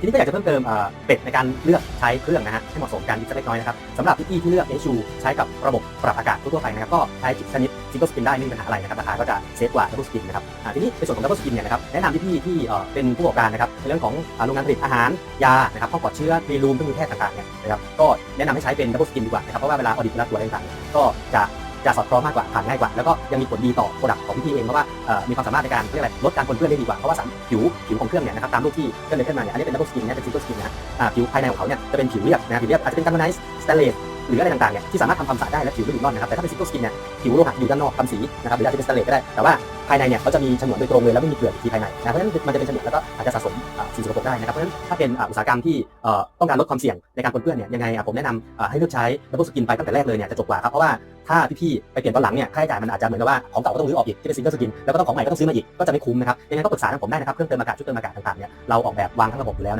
ทีนี้ก็อยากจะเพิ่มเติมเป็ดในการเลือกใช้เครื่องนะฮะให้เหมาะสมกันนิดสักเล็กน้อยนะครับสำหรับพี่ๆที่เลือก HU ใช้กับระบบปรับอากาศทั่วไปนะครับก็ใช้ชนิด single skin ได้ไม่มีปัญหาอะไรนะครับราคาก็จะเซฟกว่า double skin นะครับทีนี้ในส่วนของ double skin เนี่ยนะครับแนะนำพี่ๆที่เอ่เป็นผู้ประกอบการนะครับในเรื่องของโรงงานผลิตอาหาร ยานะครับห้อปลอดเชื้อมีรูมเครื่องมือแพทย์ต่างๆเนี่ยนะครับก็แนะนำให้ใช้เป็น double skin ดีกว่านะครับเพราะว่าเวลาออดิตเวลาตรวจอะไรต่างๆก็จะ จะสอดคล้องมากกว่าผ่านง่ายกว่า แล้วก็ยังมีผลดีต่อโปรดักต์ของพี่เองเพราะว่ามีความสามารถในการเรียกอะไรลดการปนเปื้อนได้ดีกว่าเพราะว่าสันผิวผิวของเครื่องเนี่ยนะครับตามรูปที่เครื่องเลยขึ้นมาเนี่ยอันนี้เป็น double skin นนะเป็น single skin นะฮะผิวภายในของเขาเนี่ยจะเป็นผิวเรียบนะผิวเรียบอาจจะเป็น galvanized stainless หรืออะไรต่างๆเนี่ยที่สามารถทำความสะอาดได้และผิวไม่หลุดร่อนนะครับแต่ถ้าเป็น single skin เนี่ยผิวโลหะอยู่ด้านนอกทำสีนะครับหรืออาจจะเป็น stainless ก็ได้แต่ว่าภายในเนี่ยเขาจะมีฉนวนโดยตรงเลยแล้วไม่มีเกลือที่ภายในนะเพราะฉะนั้นมันจะเป็นฉนวนแล้วก็อาจจะสะสมสิ่งสกปรกได้นะครับเพราะฉะนั้นถ้าเป็นอุตสาหกรรมที่ต้องการลดความเสี่ยงในการปนเปื้อนเนี่ยยังไงผมแนะนำให้เลือกใช้ double skin ไปตั้งแต่แรกเลยเนี่ยจะจบกว่าครับเพราะว่า ถ้าพี่ๆไปเปลี่ยนตอนหลังเนี่ยค่าใช้จ่ายมันอาจจะเหมือนกับว่าของเก่าก็ต้องรื้อออกอีกที่เป็นซิงเกิลสกินแล้วก็ต้องของใหม่ก็ต้องซื้อมาอีกก็จะไม่คุ้มนะครับยังไงก็ปรึกษาทางผมได้นะครับเครื่องเติมอากาศชุดเติมอากาศต่างๆเนี่ยเราออกแบบวางทั้งระบบอยู่แล้ว